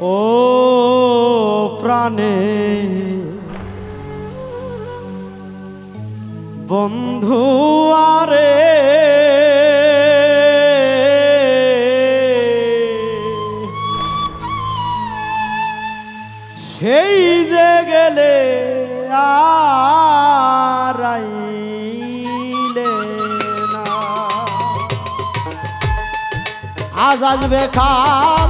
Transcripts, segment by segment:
ও প্রাণে বন্ধু আরে সেই যে গেলে আরাইলে আজ আসবে খাল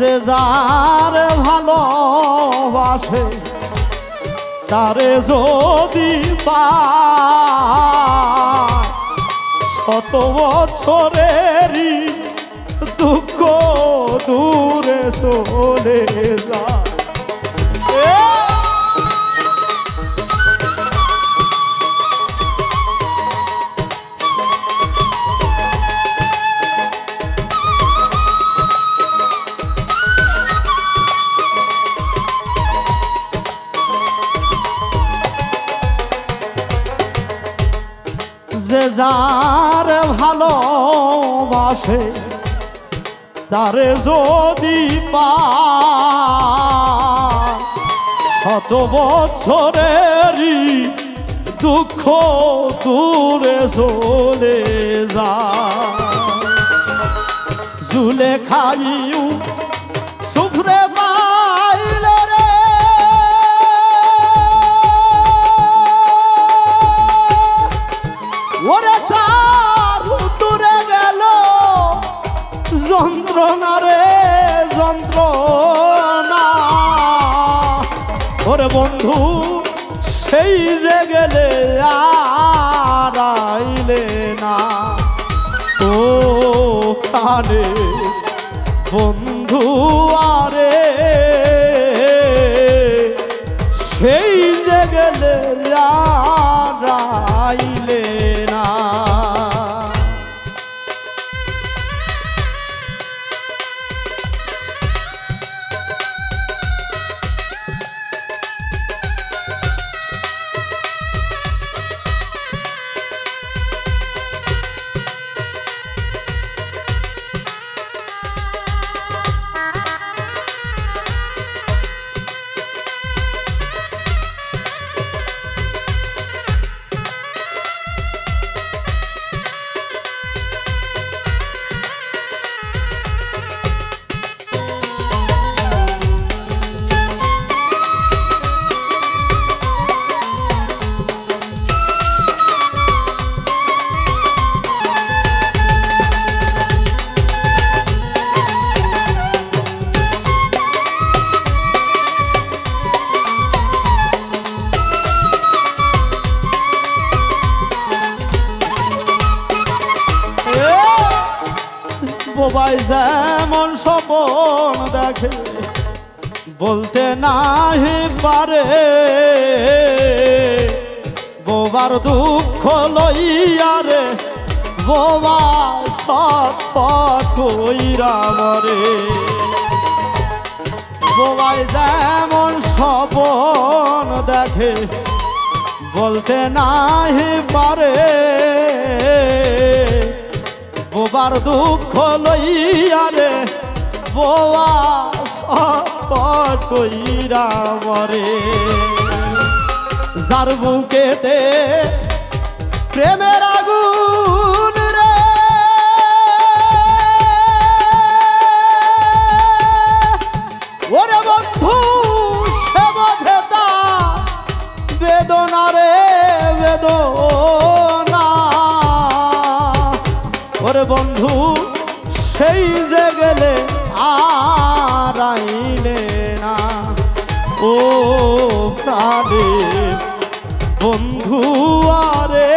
যে যার ভালোবাসে তারে যদি শত বছরেরই দুঃখ দূরে চলে যায়। যে যার ভালোবাসে তারে যদি পায় শত বছরেরই দুঃখ দূরে চলে যা জুলে খাইউ যন্ত্রণা রে যন্ত্রণা। ওরে বন্ধু সেই যে গেলে আর আইলে না। ও কানে বন্ধু বলতে নাহি পারে। বোবার দুঃখ লইয়ারে বোবা সৎ কইরা মরে। বোবাই যেমন স্বপন দেখে, বলতে নাহি পারে। বোবার দুঃখ লইয়ারে বোয়া সৎ কইরা মরে। যার বুকেতে প্রেমের আগুন রে। ওরে বন্ধু, সে বোঝে তা বেদনা রে, বেদনা। ওরে বন্ধু, সেই যে গেলে আর আইলে না। ও প্রাণে বন্ধু আরে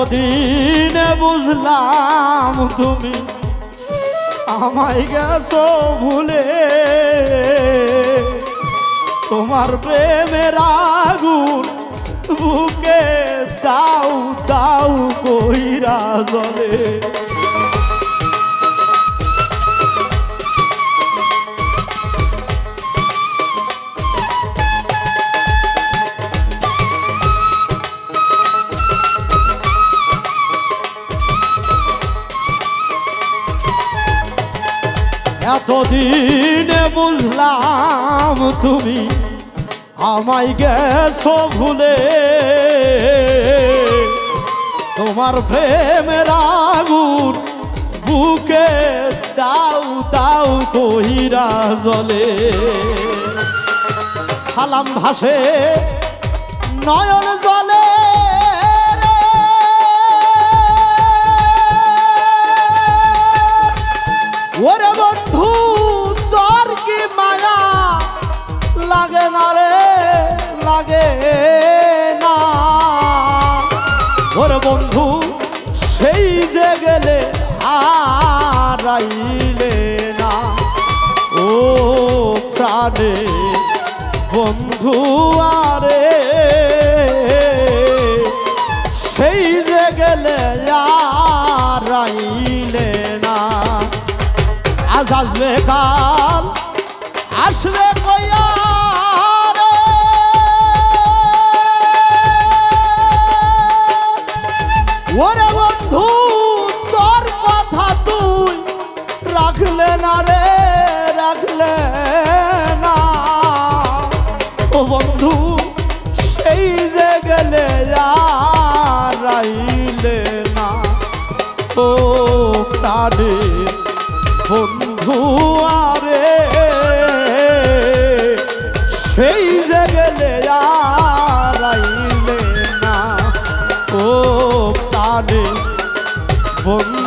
এতদিনে বুঝলাম তুমি আমায় গেছো ভুলে। তোমার প্রেমের আগুন বুকে দাও দাও কইরা জলে এতদিনে বুঝলাম তুমি আমায় গেছো ভুলে। তোমার প্রেমের আগুন বুকে দাও দাও কহিরা জলে। সালাম ভাসে নয়ন জলে। প্রাণে বন্ধু আরে সেই যে গেলে আর আইলে না। আজ আসবে কাল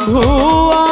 ধোয়া